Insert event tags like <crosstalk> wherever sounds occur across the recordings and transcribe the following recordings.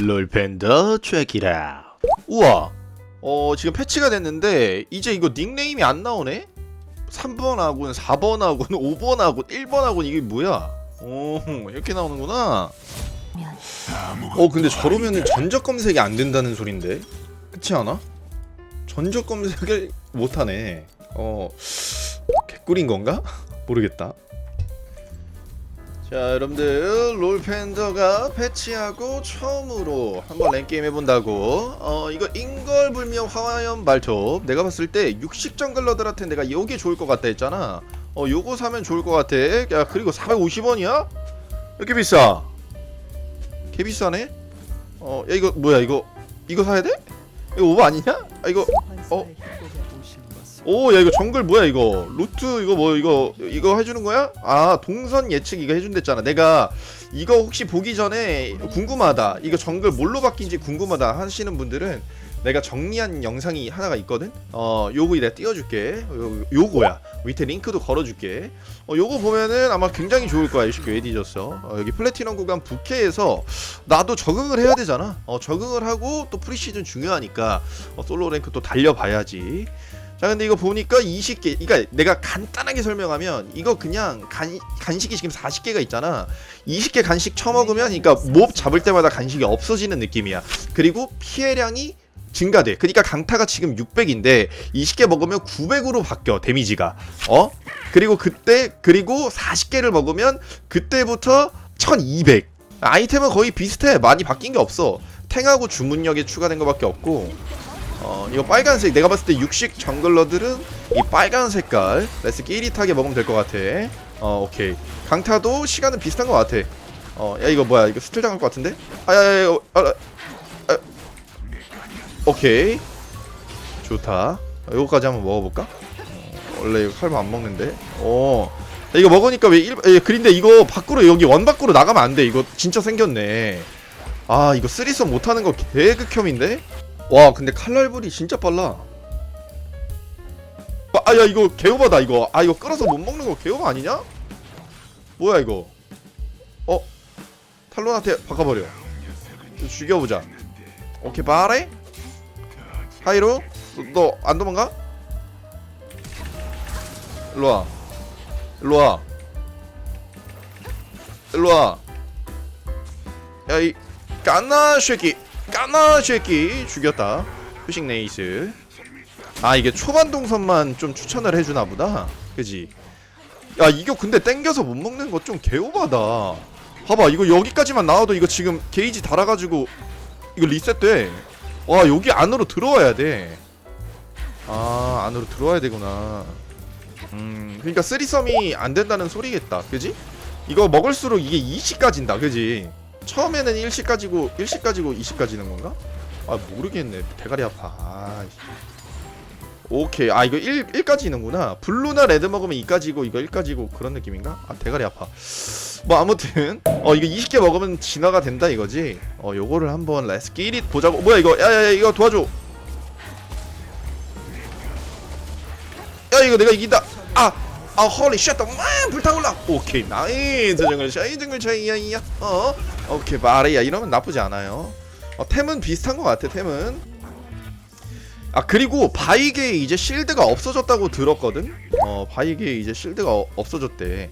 롤팬더 트랙이라. 우와. 어 지금 패치가 됐는데 이제 이거 닉네임이 안 나오네? 3번 하군 4번 하군 5번 하군 1번 하군 이게 뭐야? 오 이렇게 나오는구나. 어 근데 저러면은 전적 검색이 안 된다는 소린데? 그렇지 않아? 전적 검색을 못하네. 어 개꿀인 건가? 모르겠다 자 여러분들 롤팬더가 패치하고 처음으로 한번 랭게임 해본다고 어 이거 인걸불명 화화염 발톱 내가 봤을 때 60정글러들한테 내가 요게 좋을 것 같다 했잖아 어 요거 사면 좋을 것 같아 야 그리고 450원이야? 이렇게 비싸 개 비싸네 어야 이거 뭐야 이거 이거 사야 돼? 이거 오버 아니냐? 아 이거 어? 오 야 이거 정글 뭐야 이거? 루트 이거 뭐 이거 이거 해주는 거야? 아 동선 예측 이거 해준댔잖아. 내가 이거 혹시 보기 전에 궁금하다. 이거 정글 뭘로 바뀐지 궁금하다 하시는 분들은 내가 정리한 영상이 하나가 있거든? 어 요거 내가 띄워줄게. 요, 요거야. 밑에 링크도 걸어줄게. 어 요거 보면은 아마 굉장히 좋을 거야 이식 왜 뒤졌어 어, 여기 플래티넘 구간 부캐에서 나도 적응을 해야 되잖아. 어 적응을 하고 또 프리시즌 중요하니까 어, 솔로 랭크 또 달려봐야지 자 근데 이거 보니까 20개 그러니까 내가 간단하게 설명하면 이거 그냥 간, 간식이 지금 40개가 있잖아. 20개 간식 처먹으면 그러니까 몹 잡을 때마다 간식이 없어지는 느낌이야. 그리고 피해량이 증가돼. 그러니까 강타가 지금 600인데 20개 먹으면 900으로 바뀌어 데미지가. 어? 그리고 그때 그리고 40개를 먹으면 그때부터 1200 아이템은 거의 비슷해. 많이 바뀐 게 없어. 탱하고 주문력에 추가된 것밖에 없고 어 이거 빨간색 내가 봤을 때 육식 정글러들은 이 빨간 색깔 레스 끼릿하게 먹으면 될 것 같아. 어 오케이. 강타도 시간은 비슷한 것 같아. 어야 이거 뭐야? 이거 스틸 당할 것 같은데? 아야야 이거 아, 아, 아. 오케이. 좋다. 어, 이거까지 한번 먹어볼까? 어, 원래 이거 칼만 안 먹는데. 어. 야, 이거 먹으니까 왜 일, 에, 그린데 이거 밖으로 여기 원 밖으로 나가면 안 돼. 이거 진짜 생겼네. 아 이거 쓰리썸 못하는 거 개극혐인데 와 근데 칼날불이 진짜 빨라 아 야 이거 개오바다 이거 아 이거 끌어서 못 먹는 거 개오바 아니냐? 뭐야 이거 어? 탈론한테 바꿔버려 죽여보자 오케이 바래? 하이로? 너 안 도망가? 일로와 일로와 일로와 야이 깐나 쉐끼 까나 쉐끼 죽였다. 휴식 네이스. 아 이게 초반 동선만 좀 추천을 해주나 보다. 그지? 야 이거 근데 땡겨서 못 먹는 거 좀 개오바다. 봐봐 이거 여기까지만 나와도 이거 지금 게이지 달아가지고 이거 리셋돼. 와 여기 안으로 들어와야 돼아 안으로 들어와야 되구나. 음 그러니까 쓰리썸이 안 된다는 소리겠다. 그지? 이거 먹을수록 이게 2시 까진다 그지 처음에는 1시 까지고 1시 까지고 2시 까지는 건가? 아 모르겠네. 대가리 아파. 아, 씨. 오케이. 아 이거 1, 1까지는구나. 블루나 레드 먹으면 2까지고 이거 1까지고 그런 느낌인가? 아 대가리 아파. 뭐 아무튼 어 이거 20개 먹으면 진화가 된다 이거지? 어 요거를 한번 레스 끼릿 보자고. 뭐야 이거? 야야야 이거 도와줘. 야 이거 내가 이긴다. 아 아 헐리 쉣다 만 불타올라. 오케이 나이스 정글 샤이 정글 차이야이야 어. 오케이 마리야 이러면 나쁘지 않아요. 어, 템은 비슷한 것 같아 템은. 아 그리고 바이게에 이제 실드가 없어졌다고 들었거든? 어 바이게에 이제 실드가 어, 없어졌대.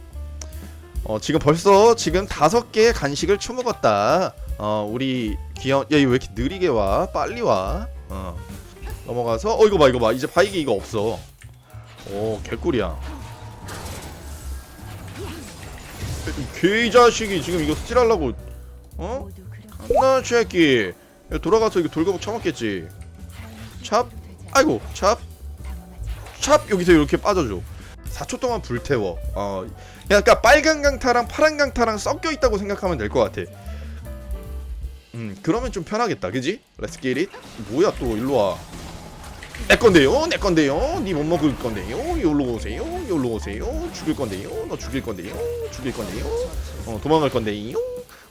어 지금 벌써 지금 다섯 개의 간식을 처먹었다. 어 우리 귀여운 야이거 왜 이렇게 느리게 와? 빨리 와어 넘어가서 어 이거 봐 이거 봐. 이제 바이게 이거 없어. 오 개꿀이야 개자식이 지금 이거 스틸하려고 어? 나 새끼. 야, 돌아가서 이거 돌거북 쳐먹겠지. 찹? 아이고 찹? 찹 여기서 이렇게 빠져줘. 4초 동안 불태워. 어. 그러니까 빨간 강타랑 파란 강타랑 섞여 있다고 생각하면 될 것 같아. 음 그러면 좀 편하겠다. 그지? 렛츠 기릿 뭐야 또 일로와 내 건데요 내 건데요. 니 못 먹을 건데요. 여기로 오세요 여기로 오세요. 죽일 건데요 너 죽일 건데요 죽일 건데요. 어 도망갈 건데요.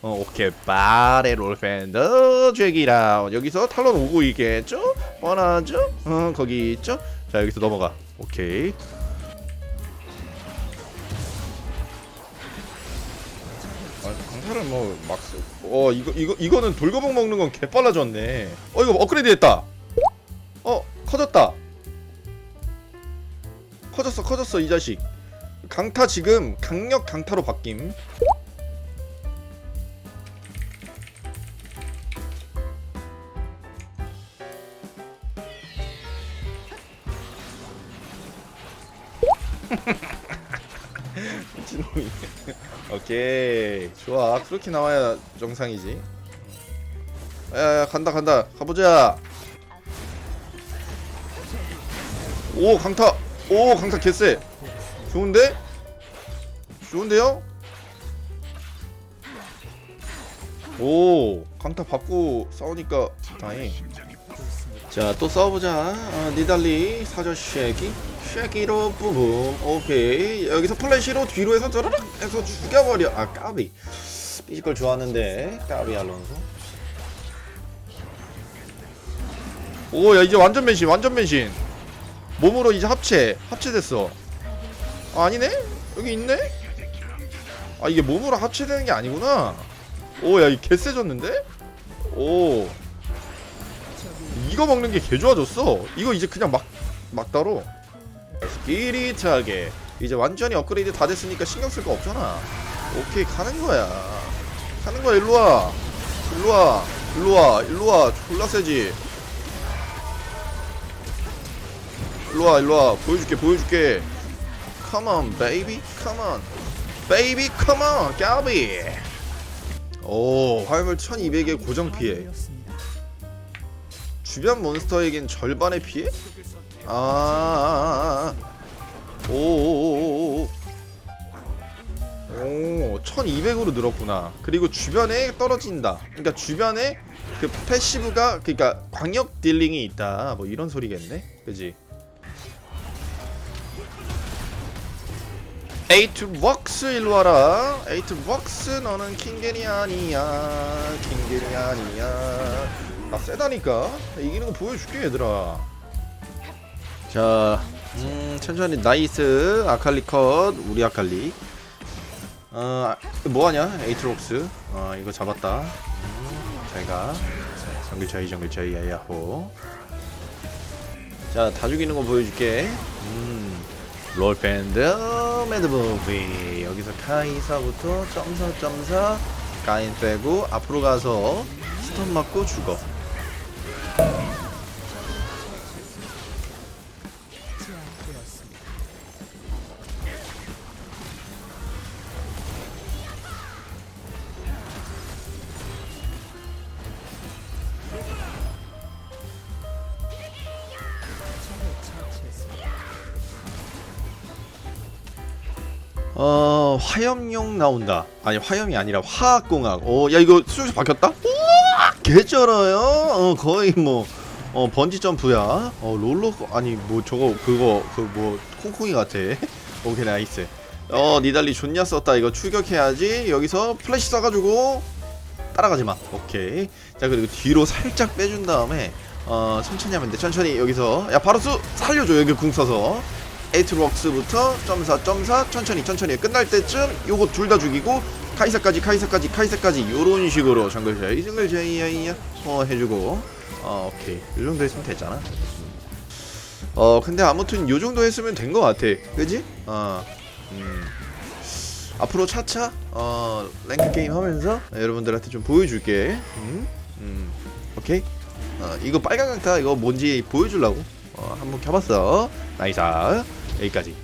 어 오케이. 바레 롤팬더 죄기라. 여기서 탈론 오고 있겠죠? 뻔하죠? 어 거기 있죠? 자 여기서 넘어가. 오케이. 아, 강타 강타를 뭐 막스 어 이거 이거 이거는 돌거북 먹는 건 개빨라졌네. 어 이거 업그레이드 됐다. 어 커졌다. 커졌어 커졌어 이 자식. 강타 지금 강력 강타로 바뀜. <laughs> 미친놈이 오케이. 좋아. 그렇게 나와야 정상이지. 야야 간다 간다. 가보자 오 강타. 오 강타 개쎄. 좋은데? 좋은데요? 오 강타 받고 싸우니까 다행. 자또 싸워보자. 아, 니달리 사저 쉐기. 쉐기로 부붐. 오케이. 여기서 플래시로 뒤로 해서 저르륵 해서 죽여버려. 아 까비. 피지컬 좋았는데 까비 알론소. 오야 이제 완전 변신 완전 변신 몸으로 이제 합체 합체됐어. 아, 아니네? 여기 있네? 아 이게 몸으로 합체되는 게 아니구나. 오야 이 개쎄졌는데? 오. 이거 먹는 게 개 좋아졌어. 이거 이제 그냥 막 막다로. 스피릿하게. 이제 완전히 업그레이드 다 됐으니까 신경 쓸 거 없잖아. 오케이 가는 거야. 가는 거야 일로와. 일로와. 일로와. 일로와. 졸라 세지 일로와 일로와 보여줄게 보여줄게 Come on baby come on baby come on 까비 오 화염을 1200의 고정 피해 주변 몬스터에겐 절반의 피해? 아, 아, 아, 아. 오, 오, 1200으로 늘었구나. 그리고 주변에 떨어진다. 그러니까 주변에 그 패시브가 그러니까 광역 딜링이 있다. 뭐 이런 소리겠네. 그지? 에이트 웍스 일로 와라. 에이트 웍스 너는 킹겐이 아니야. 킹겐이 아니야. 아 세다니까? 이기는 거 보여줄게 얘들아. 자 음, 천천히. 나이스. 아칼리 컷. 우리 아칼리. 어 뭐하냐? 에이트록스. 어 이거 잡았다. 음, 잘가. 정글 차이 정글 차이. 야야호. 자 다 죽이는 거 보여줄게. 음 롤밴드 매드무비 여기서 카이사부터 점사 점사. 가인 빼고 앞으로 가서 스턴 맞고 죽어 어 화염용 나온다. 아니 화염이 아니라 화학공학. 어야 이거 수정자 바뀌었다? 우와! 개쩔어요? 어 거의 뭐 어 번지 점프야. 어 롤러 아니 뭐 저거 그거 그 뭐 콩콩이 같아. <laughs> 오케이 나이스. 어 니달리 존냐 썼다. 이거 출격해야지. 여기서 플래시 써가지고 따라가지 마. 오케이. 자 그리고 뒤로 살짝 빼준 다음에 어 천천히 하면 돼. 천천히 여기서. 야 바로스 살려줘. 여기 궁 써서 에이트웍스부터 점사 점사 천천히 천천히 끝날 때쯤 요거 둘 다 죽이고 카이사까지 카이사까지 카이사까지 요런 식으로 정글 제이 정글 제이야이야 어 해주고. 어 오케이. 요 정도 했으면 됐잖아. 어 근데 아무튼 요 정도 했으면 된거 같아. 그지? 어 음. 앞으로 차차 어 랭크 게임 하면서 여러분들한테 좀 보여줄게. 음? 음. 오케이? 어 이거 빨간 강타 이거 뭔지 보여주려고. 어 한번 켜봤어. 나이스 여기까지